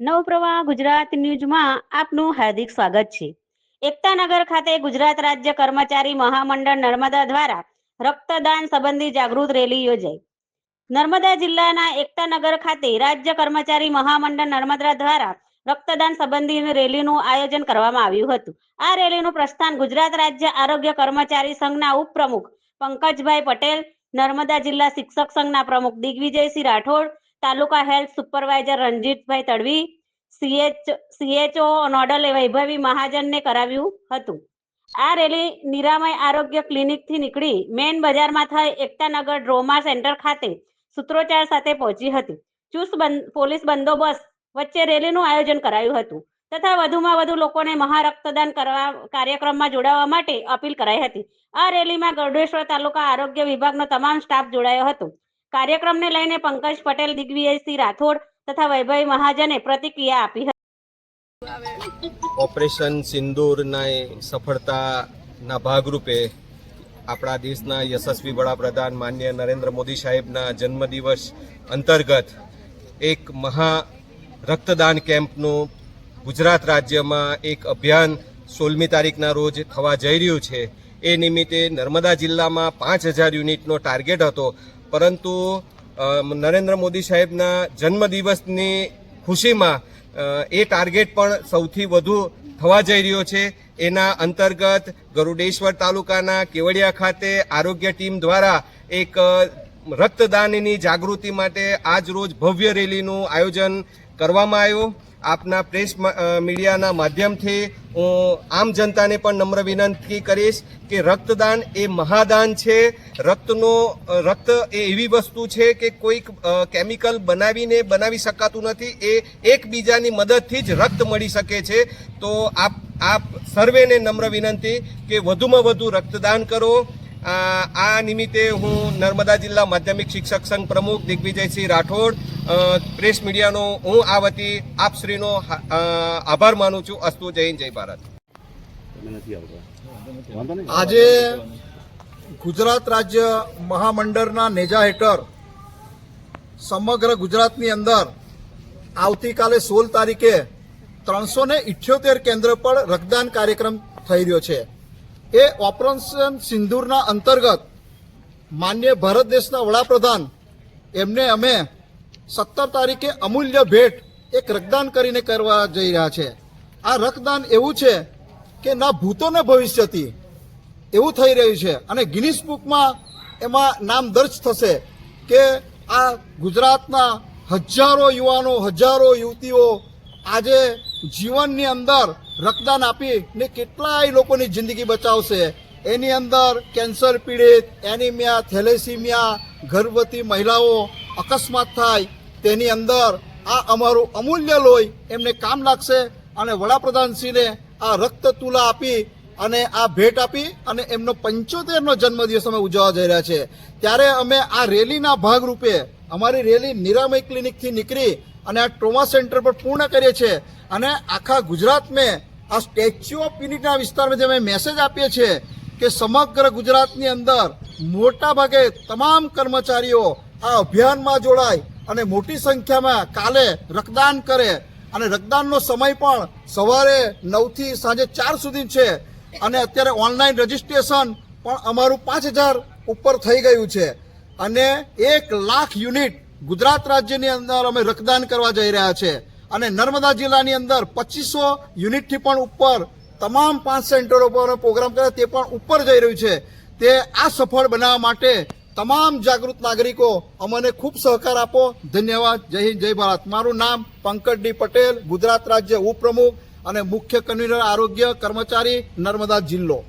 નવપ્રવાહ ગુજરાત ન્યૂઝમાં આપનું હાર્દિક સ્વાગત છે. એકતાનગર ખાતે ગુજરાત રાજ્ય કર્મચારી મહામંડળ નર્મદા દ્વારા રક્તદાન સંબંધી જાગૃત રેલી યોજાઈ. નર્મદા જિલ્લાના એકતાનગર ખાતે રાજ્ય કર્મચારી મહામંડળ નર્મદા દ્વારા રક્તદાન સંબંધી રેલીનું આયોજન કરવામાં આવ્યું હતું. આ રેલીનું પ્રસ્થાન ગુજરાત રાજ્ય આરોગ્ય કર્મચારી સંઘના ઉપપ્રમુખ પંકજભાઈ પટેલ, નર્મદા જિલ્લા શિક્ષક સંઘના પ્રમુખ Digvijaysinh Rathod taluka health supervisor Ranjitbhai Tadvi CH CHO nodal Vaibhavi મહાજનને કરાવ્યું હતું. આ રેલી નિરામય આરોગ્ય ક્લિનિકથી નીકળી મેન બજારમાં થઈ એકતાનગર ડ્રોમા સેન્ટર ખાતે સૂત્રોચ્ચાર સાથે પહોંચી હતી. ચુસ્ત પોલીસ બંદોબસ્ત વચ્ચે રેલીનું આયોજન કરાયું હતું તથા વધુમાં વધુ લોકોને મહારક્તદાન કરવા, કાર્યક્રમમાં જોડાવા માટે અપીલ કરાઈ હતી. આ રેલીમાં ગરડેશ્વર તાલુકા આરોગ્ય વિભાગનો તમામ સ્ટાફ જોડાયો હતો. કાર્યક્રમને લઈને પંકજ પટેલ દિગ્વિજયસિંહ રાઠોડ તથા વૈભવ મહાજને પ્રતિક્રિયા આપી હતી. ઓપરેશન સિંદૂરના સફળતાના ભાગરૂપે આપણા દેશના યશસ્વી વડાપ્રધાન માન્ય નરેન્દ્ર મોદી સાહેબના જન્મદિવસ અંતર્ગત એક મહા રક્તદાન કેમ્પનું ગુજરાત રાજ્યમાં એક અભિયાન સોળમી તારીખના રોજ થવા જઈ રહ્યું છે. એ નિમિત્તે નર્મદા જિલ્લામાં પાંચ હજાર યુનિટનો ટાર્ગેટ હતો. પરંતુ નરેન્દ્ર મોદી સાહેબના જન્મદિવસની ખુશીમાં એ ટાર્ગેટ પણ સૌથી વધુ થવા જઈ રહ્યો છે. એના અંતર્ગત ગરુડેશ્વર તાલુકાના કેવડિયા ખાતે આરોગ્ય ટીમ દ્વારા એક રક્તદાનની જાગૃતિ માટે આજ રોજ ભવ્ય રેલીનું આયોજન કરવામાં આવ્યું. આપના પ્રેસ મીડિયાના માધ્યમથી હું આમ જનતાને પણ નમ્ર વિનંતી કરીશ કે રક્તદાન એ મહાદાન છે. રક્તનો રક્ત એ એવી વસ્તુ છે કે કોઈક કેમિકલ બનાવીને બનાવી શકાતું નથી. એ એકબીજાની મદદથી જ રક્ત મળી શકે છે. તો આપ આપ સર્વેને નમ્ર વિનંતી કે વધુમાં વધુ રક્તદાન કરો. આ નિમિત્તે હું નર્મદા જિલ્લા માધ્યમિક શિક્ષક સંઘ પ્રમુખ દિગ્વિજયસિંહ રાઠોડ પ્રેસ મીડિયાનો હું આ વતી આપશ્રીનો આભાર માનું છું. અસ્તુ જય હિન્દ જય ભારત. આજે ગુજરાત રાજ્ય મહામંડળના નેજા હેઠળ સમગ્ર ગુજરાતની અંદર આવતીકાલે સોળ તારીખે ત્રણસો ને ઇઠ્યોતેર કેન્દ્ર પર રક્તદાન કાર્યક્રમ થઈ રહ્યો છે. એ ઓપરેશન સિંદૂરના અંતર્ગત માન્ય ભારત દેશના વડાપ્રધાન, એમને અમે સત્તર તારીખે અમૂલ્ય ભેટ એક રક્તદાન કરીને કરવા જઈ રહ્યા છે. આ રક્તદાન એવું છે કે ના ભૂતોને ભવિષ્યથી એવું થઈ રહ્યું છે અને ગિનિસ બુકમાં એમાં નામ દર્જ થશે કે આ ગુજરાતના હજારો યુવાનો, હજારો યુવતીઓ આજે જીવનની અંદર રક્તદાન આપી ને કેટલાય લોકોની જિંદગી બચાવશે. એની અંદર કેન્સર પીડિત, એનિમિયા, થેલેસીમિયા, ગર્ભવતી મહિલાઓ અકસ્માત થાય, તેની અંદર આ અમારું અમૂલ્ય લોહી એમને કામ લાગશે અને વડાપ્રધાનશ્રીને આ રક્ત તુલા આપી અને આ ભેટ આપી અને એમનો પંચોતેરનો જન્મદિવસ અમે ઉજવવા જઈ રહ્યા છે ત્યારે અમે આ રેલીના ભાગરૂપે અમારી રેલી નિરામય ક્લિનિકથી નીકળી અને આ ટ્રોમા સેન્ટર પર પૂર્ણ કરીએ છીએ. અને આખા ગુજરાત મેં આ સ્ટેચ્યુ ઓફ યુનિટીના વિસ્તારમાં જે અમે મેસેજ આપીએ છીએ કે સમગ્ર ગુજરાતની અંદર મોટા ભાગે તમામ કર્મચારીઓ આ અભિયાનમાં જોડાય અને મોટી સંખ્યામાં કાલે રક્તદાન કરે. અને રક્તદાનનો સમય પણ સવારે નવથી સાંજે ચાર સુધી છે. અને અત્યારે ઓનલાઈન રજીસ્ટ્રેશન પણ અમારું પાંચ હજાર ઉપર થઈ ગયું છે. અને એક લાખ યુનિટ ગુજરાત રાજ્યની અંદર અમે રક્તદાન કરવા જઈ રહ્યા છે. અને નર્મદા જિલ્લાની અંદર પચીસો યુનિટથી પણ ઉપર તમામ પાંચ સેન્ટરો પર પ્રોગ્રામ કરે તે પણ ઉપર જઈ રહ્યું છે. તે આ સફળ બનાવવા માટે તમામ જાગૃત નાગરિકો અમને ખૂબ સહકાર આપો. ધન્યવાદ. જય હિન્દ, જય ભારત. મારું નામ પંકજ પટેલ, ગુજરાત રાજ્ય ઉપપ્રમુખ અને મુખ્ય કન્વીનર આરોગ્ય કર્મચારી, નર્મદા જિલ્લો.